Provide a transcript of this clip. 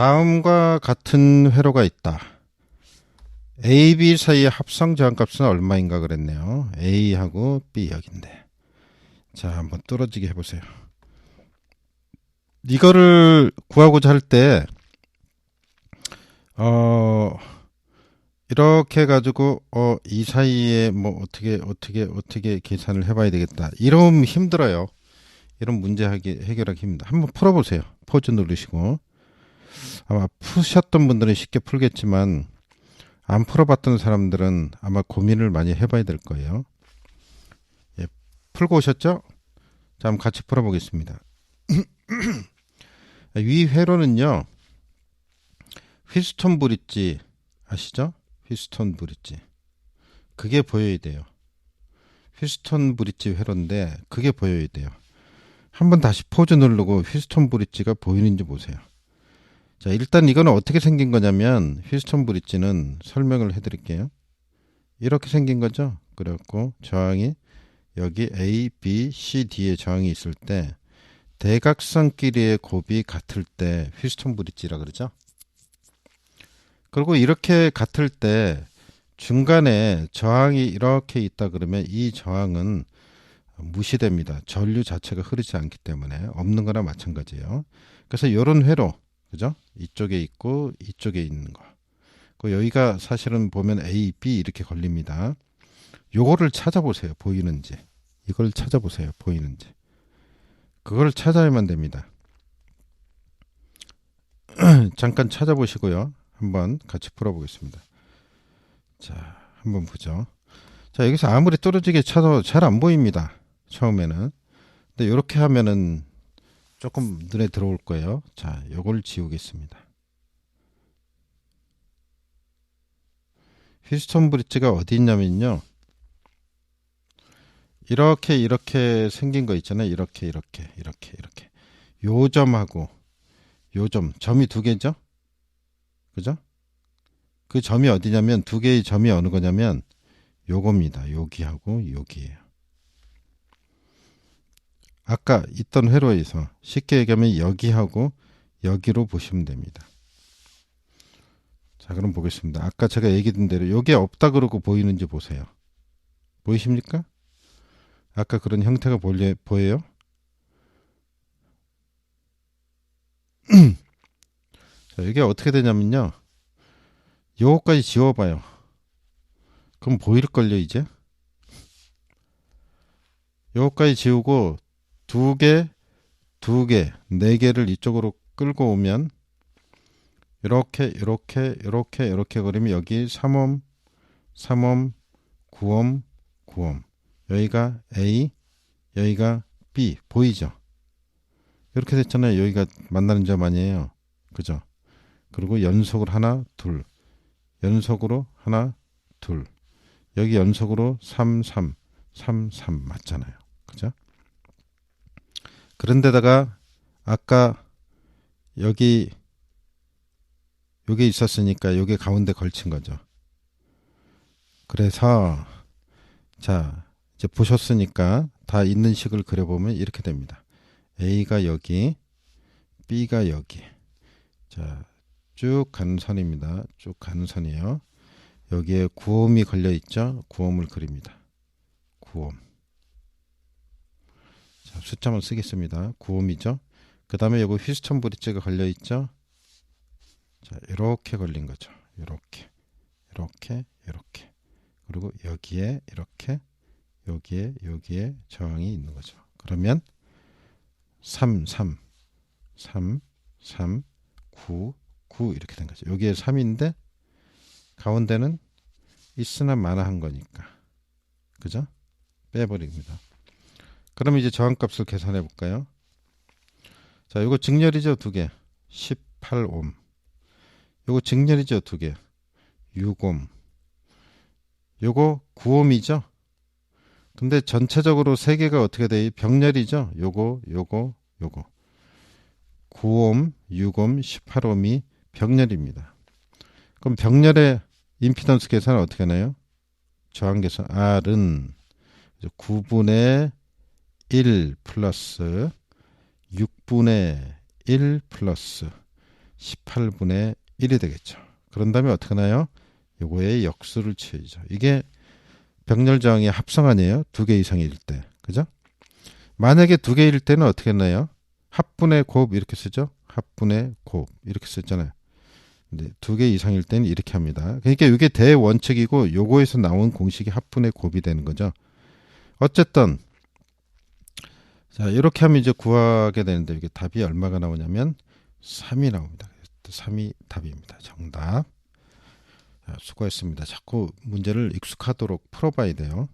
다음과 같은 회로가 있다. A, B 사이의 합성 저항값은 얼마인가 그랬네요. A하고 B 여기인데. 자, 한번 뚫어지게 해보세요. 이거를 구하고자 할 때, 어, 이렇게 해가지고, 어, 이 사이에 뭐 어떻게, 어떻게, 어떻게 계산을 해봐야 되겠다. 이러면 힘들어요. 이런 문제 하기, 해결하기 힘들다. 한번 풀어보세요. 포즈 누르시고. 아마 푸셨던 분들은 쉽게 풀겠지만, 안 풀어봤던 사람들은 아마 고민을 많이 해봐야 될 거예요. 예, 풀고 오셨죠? 자, 한번 같이 풀어보겠습니다. 위 회로는요, 휘스톤 브릿지 아시죠? 휘스톤 브릿지. 그게 보여야 돼요. 휘스톤 브릿지 회로인데 그게 보여야 돼요. 한번 다시 포즈 누르고 휘스톤 브릿지가 보이는지 보세요. 자, 일단 이거는 어떻게 생긴 거냐면 휘스톤 브릿지는 설명을 해 드릴게요. 이렇게 생긴 거죠. 그래갖고 저항이 여기 A, B, C, D에 저항이 있을 때 대각선끼리의 곱이 같을 때 휘스톤 브릿지라 그러죠. 그리고 이렇게 같을 때 중간에 저항이 이렇게 있다 그러면 이 저항은 무시됩니다. 전류 자체가 흐르지 않기 때문에 없는 거나 마찬가지예요. 그래서 이런 회로 그죠? 이쪽에 있고 이쪽에 있는 거. 그 여기가 사실은 보면 A, B 이렇게 걸립니다. 요거를 찾아보세요. 보이는지. 이걸 찾아보세요. 보이는지. 그걸 찾아야만 됩니다. 잠깐 찾아보시고요. 한번 같이 풀어보겠습니다. 자, 한번 보죠. 자, 여기서 아무리 떨어지게 찾아도 잘 안 보입니다. 처음에는. 근데 이렇게 하면은 조금 눈에 들어올 거예요. 자, 요걸 지우겠습니다. 휘스톤 브릿지가 어디 있냐면요. 이렇게 이렇게 생긴 거 있잖아요. 이렇게 이렇게 이렇게 이렇게. 요 점하고 요 점, 점이 두 개죠? 그죠? 그 점이 어디냐면 두 개의 점이 어느 거냐면 요겁니다. 여기하고 여기에요. 아까 있던 회로에서 쉽게 얘기하면 여기하고 여기로 보시면 됩니다. 자, 그럼 보겠습니다. 아까 제가 얘기했던 대로 여기에 없다 그러고 보이는지 보세요. 보이십니까? 아까 그런 형태가 보여, 보여요? 자, 이게 어떻게 되냐면요. 요거까지 지워봐요. 그럼 보일걸요, 이제? 요거까지 지우고 두 개, 두 개, 네 개를 이쪽으로 끌고 오면 이렇게 이렇게 이렇게 이렇게 그리면 여기 3옴, 3옴, 9옴, 9옴. 여기가 A, 여기가 B 보이죠? 이렇게 됐잖아요. 여기가 만나는 점 아니에요. 그죠? 그리고 연속으로 하나, 둘. 연속으로 하나, 둘. 여기 연속으로 3, 3, 3, 3 맞잖아요. 그죠? 그런데다가 아까 여기 요게 있었으니까 요게 가운데 걸친 거죠. 그래서 자 이제 보셨으니까 다 있는 식을 그려보면 이렇게 됩니다. A가 여기, B가 여기. 자, 쭉 가는 선입니다. 쭉 가는 선이에요. 여기에 구옴이 걸려 있죠? 구옴을 그립니다. 구옴. 자, 숫자 만 쓰겠습니다. 구옴이죠? 그 다음에 여기 휘스턴 브릿지가 걸려 있죠? 자, 이렇게 걸린 거죠. 이렇게, 이렇게, 이렇게. 그리고 여기에 이렇게, 여기에, 여기에 저항이 있는 거죠. 그러면 3, 3, 3, 3, 9, 9 이렇게 된 거죠. 여기에 3인데 가운데는 있으나 마나 한 거니까. 그죠? 빼버립니다. 그럼 이제 저항값을 계산해 볼까요? 자, 이거 직렬이죠, 두 개. 18옴. 요거 직렬이죠, 두 개. 6옴. 요거 9옴이죠? 근데 전체적으로 세 개가 어떻게 돼? 병렬이죠? 요거, 요거, 요거. 9옴, 6옴, 18옴이 병렬입니다. 그럼 병렬의 임피던스 계산은 어떻게 하나요? 저항 계산 R은 9분의 1 플러스 6분의 1 플러스 18분의 1이 되겠죠. 그런 다음에 어떻게 나요? 요거의 역수를 취해야죠. 이게 병렬 저항의 합성 아니에요? 두 개 이상일 때. 그죠? 만약에 두 개일 때는 어떻게 나요? 합분의 곱 이렇게 쓰죠? 합분의 곱 이렇게 쓰잖아요. 근데 두 개 이상일 때는 이렇게 합니다. 그러니까 이게 대원칙이고 요거에서 나온 공식이 합분의 곱이 되는 거죠. 어쨌든 자 이렇게 하면 이제 구하게 되는데 이게 답이 얼마가 나오냐면 3이 나옵니다. 3이 답입니다. 정답. 자, 수고했습니다. 자꾸 문제를 익숙하도록 풀어봐야 돼요.